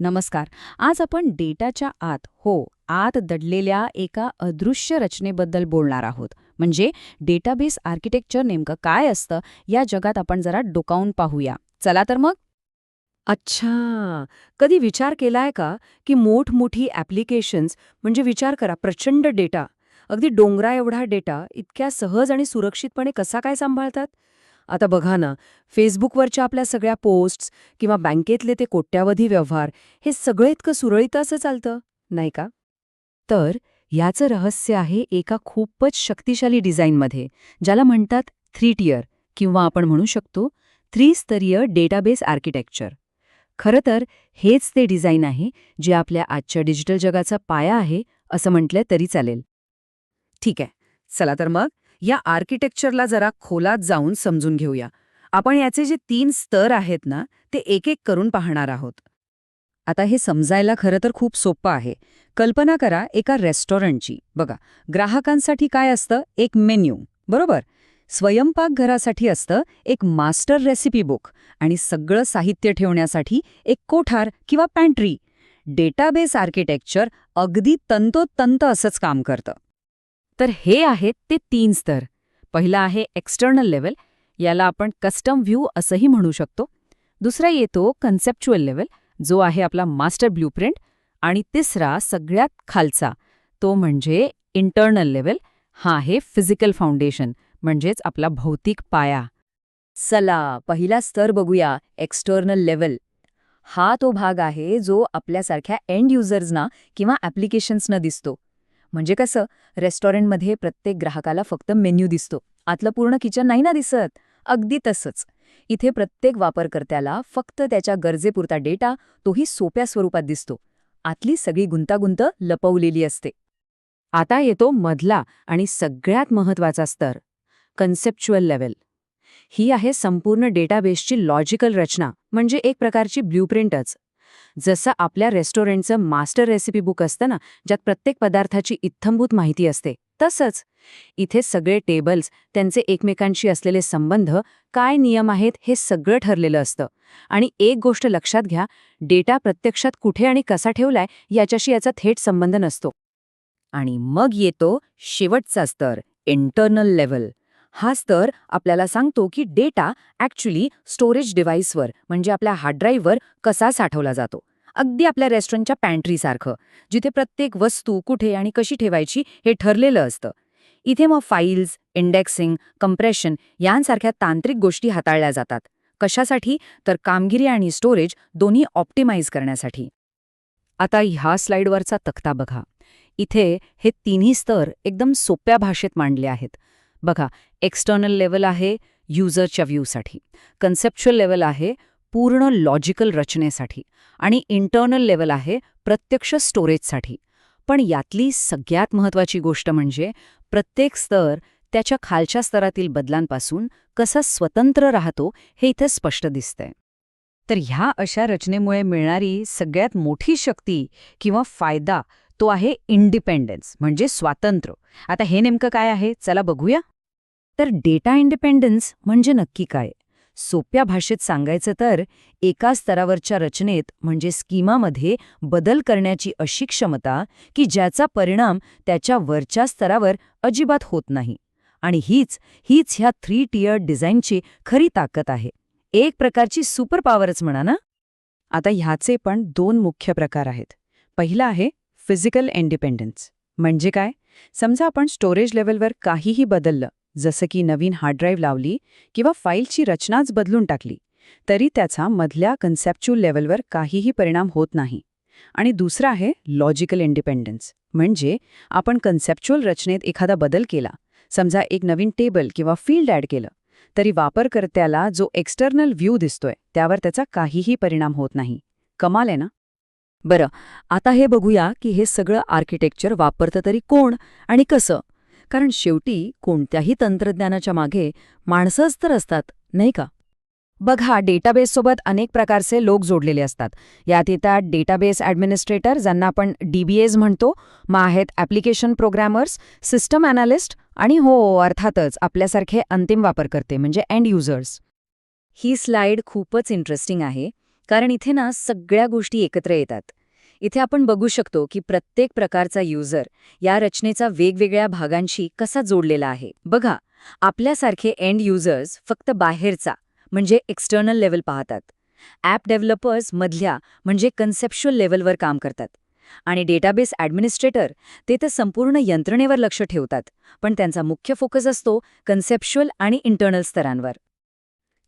नमस्कार. आज आपण डेटाच्या आत हो आत दडलेल्या एका अदृश्य रचनेबद्दल बोलणार आहोत. म्हणजे डेटाबेस आर्किटेक्चर नेमकं काय असतं या जगात आपण जरा डोकावून पाहूया. चला तर मग. अच्छा. कधी विचार केलाय का की मोठमोठी ॲप्लिकेशन्स म्हणजे विचार करा प्रचंड डेटा. अगदी डोंगरा एवढा डेटा इतक्या सहज आणि सुरक्षितपणे कसा काय सांभाळतात? आता बघा ना फेसबुकवरच्या आपल्या सगळ्या पोस्ट्स किंवा बँकेतले ते कोट्यावधी व्यवहार हे सगळे इतकं सुरळीत असं चालतं नाही का? तर याचं रहस्य आहे एका खूपच शक्तिशाली डिझाईनमध्ये ज्याला म्हणतात थ्री टियर किंवा आपण म्हणू शकतो त्रिस्तरीय डेटाबेस आर्किटेक्चर. खरं तर हेच ते डिझाईन आहे जे आपल्या आजच्या डिजिटल जगाचा पाया आहे असं म्हटलं तरी चालेल. ठीक आहे चला तर मग. या आर्किटेक्चरला जरा खोलात जाऊन समजून घेऊया. आपण याचे जे तीन स्तर आहेत ना ते एक एक करून पाहणार आहोत. आता हे समजायला खरं तर खूप सोपं आहे. कल्पना करा एका रेस्टॉरंटची. बघा ग्राहकांसाठी काय असतं? एक मेन्यू. बरोबर? स्वयंपाकघरासाठी असतं एक मास्टर रेसिपी बुक आणि सगळं साहित्य ठेवण्यासाठी एक कोठार किंवा पॅन्ट्री डेटाबेस आर्किटेक्चर अगदी तंतोतंत असंच काम करतं. तर हे आहेत ते तीन स्तर. पहिला आहे एक्स्टर्नल लेवल याला आपण कस्टम व्ह्यू असंही म्हणू शकतो. दुसरा येतो कन्सेप्च्युअल लेवल जो आहे आपला मास्टर ब्ल्यूप्रिंट आणि तिसरा सगळ्यात खालचा तो म्हणजे इंटर्नल लेवल हा आहे फिजिकल फाउंडेशन म्हणजेच आपला भौतिक पाया. चला पहिला स्तर बघूया एक्स्टर्नल लेवल हा तो भाग आहे जो आपल्यासारख्या एंड युजर्सना किंवा ॲप्लिकेशन्सना दिसतो. म्हणजे कसं रेस्टॉरंटमध्ये प्रत्येक ग्राहकाला फक्त मेन्यू दिसतो. आतलं पूर्ण किचन नाही ना दिसत? अगदी तसंच. इथे प्रत्येक वापरकर्त्याला फक्त त्याच्या गरजेपुरता डेटा तोही सोप्या स्वरूपात दिसतो. आतली सगळी गुंतागुंत लपवलेली असते. आता येतो मधला आणि सगळ्यात महत्त्वाचा स्तर कन्सेप्च्युअल लेवल ही आहे संपूर्ण डेटाबेसची लॉजिकल रचना म्हणजे एक प्रकारची ब्ल्यूप्रिंटच जसं आपल्या रेस्टॉरंटचं मास्टर रेसिपी बुक असतं ना ज्यात प्रत्येक पदार्थाची इत्थंभूत माहिती असते. तसंच इथे सगळे टेबल्स त्यांचे एकमेकांशी असलेले संबंध काय नियम आहेत हे सगळं ठरलेलं असतं. आणि एक गोष्ट लक्षात घ्या डेटा प्रत्यक्षात कुठे आणि कसा ठेवलाय याच्याशी याचा थेट संबंध नसतो. आणि मग येतो शेवटचा स्तर इंटरनल लेवल हा स्तर आपल्याला सांगतो की डेटा ॲक्च्युली स्टोरेज डिव्हाइसवर म्हणजे आपल्या हार्ड ड्राईव्हवर कसा साठवला जातो. अगदी आपल्या रेस्टॉरंटच्या पॅन्ट्रीसारखं जिथे प्रत्येक वस्तू कुठे आणि कशी ठेवायची हे ठरलेलं असतं. इथे मग फाईल्स इंडेक्सिंग कंप्रेशन यांसारख्या तांत्रिक गोष्टी हाताळल्या जातात. कशासाठी? तर कामगिरी आणि स्टोरेज दोन्ही ऑप्टिमाइज करण्यासाठी. आता ह्या स्लाइडवरचा तक्ता बघा. इथे हे तिन्ही स्तर एकदम सोप्या भाषेत मांडले आहेत. बघा एक्स्टर्नल लेवल आहे युजरच्या व्ह्यूसाठी कन्सेप्च्युअल लेवल आहे पूर्ण लॉजिकल रचनेसाठी. आणि इंटर्नल लेवल आहे प्रत्यक्ष स्टोरेजसाठी पण यातली सगळ्यात महत्त्वाची गोष्ट म्हणजे प्रत्येक स्तर त्याच्या खालच्या स्तरातील बदलांपासून कसा स्वतंत्र राहतो हे इथं स्पष्ट दिसतंय. तर ह्या अशा रचनेमुळे मिळणारी सगळ्यात मोठी शक्ती किंवा फायदा तो आहे इंडिपेंडन्स म्हणजे स्वातंत्र्य. आता हे नेमकं काय आहे? चला बघूया. तर डेटा इंडिपेंडन्स म्हणजे नक्की काय? सोप्या भाषेत सांगायचं तर एका स्तरावरच्या रचनेत म्हणजे स्कीमामध्ये बदल करण्याची अशी क्षमता की ज्याचा परिणाम त्याच्या वरच्या स्तरावर अजिबात होत नाही. आणि हीच हीच ह्या थ्री टियर डिझाईनची खरी ताकद आहे. एक प्रकारची सुपर पॉवरच म्हणा ना? आता ह्याचे पण दोन मुख्य प्रकार आहेत. पहिला आहे फिजिकल इंडिपेंडन्स म्हणजे काय? समजा आपण स्टोरेज लेवलवर काहीही बदललं जसं की नवीन हार्ड ड्राईव्ह लावली किंवा फाईलची रचनाच बदलून टाकली तरी त्याचा मधल्या कन्सेप्च्युअल लेवलवर काहीही परिणाम होत नाही. आणि दुसरा आहे लॉजिकल इंडिपेंडन्स म्हणजे आपण कन्सेप्च्युअल रचनेत एखादा बदल केला समजा एक नवीन टेबल किंवा फील्ड ॲड केलं तरी वापरकर्त्याला जो एक्स्टर्नल व्ह्यू दिसतोय त्यावर त्याचा काहीही परिणाम होत नाही. कमाल आहे ना? बरं आता हे बघूया की हे सगळं आर्किटेक्चर वापरतं तरी कोण आणि कसं? कारण शेवटी कोणत्याही तंत्रज्ञानाच्या मागे माणसंच तर असतात नाही का? बघा डेटाबेससोबत अनेक प्रकारचे लोक जोडलेले असतात. यात येतात डेटाबेस ॲडमिनिस्ट्रेटर ज्यांना आपण डीबीएज म्हणतो. मग आहेत ॲप्लिकेशन प्रोग्रॅमर्स सिस्टम अनालिस्ट आणि हो अर्थातच आपल्यासारखे अंतिम वापरकर्ते म्हणजे एंड युजर्स ही स्लाइड खूपच इंटरेस्टिंग आहे कारण इथे ना सगळ्या गोष्टी एकत्र येतात. इथे आपण बघू शकतो की प्रत्येक प्रकारचा युजर या रचनेचा वेगवेगळ्या भागांशी कसा जोडलेला आहे. बघा आपल्यासारखे एंड युजर्स फक्त बाहेरचा म्हणजे एक्स्टर्नल लेवल पाहतात. ॲप डेव्हलपर्स मधल्या म्हणजे कन्सेप्च्युअल लेवलवर काम करतात. आणि डेटाबेस ॲडमिनिस्ट्रेटर ते तर संपूर्ण यंत्रणेवर लक्ष ठेवतात पण त्यांचा मुख्य फोकस असतो कन्सेप्च्युअल आणि इंटर्नल स्तरांवर.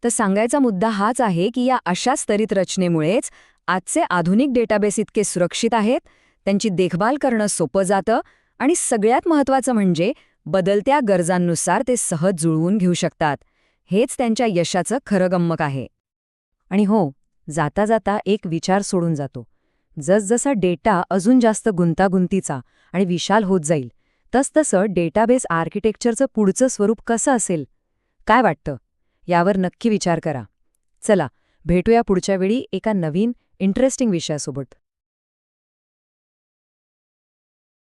तर सांगायचा मुद्दा हाच आहे की या अशा स्तरित रचनेमुळेच आजचे आधुनिक डेटाबेस इतके सुरक्षित आहेत त्यांची देखभाल करणं सोपं जातं आणि सगळ्यात महत्त्वाचं म्हणजे बदलत्या गरजांनुसार ते सहज जुळवून घेऊ शकतात. हेच त्यांच्या यशाचं खरं गम्मक आहे. आणि हो जाता जाता एक विचार सोडून जातो. जसजसा डेटा अजून जास्त गुंतागुंतीचा आणि विशाल होत जाईल तसतसं डेटाबेस आर्किटेक्चरचं पुढचं स्वरूप कसं असेल? काय वाटतं? यावर नक्की विचार करा. चला भेटूया पुढच्या वेळी एका नवीन इंटरेस्टिंग विषयासोबत.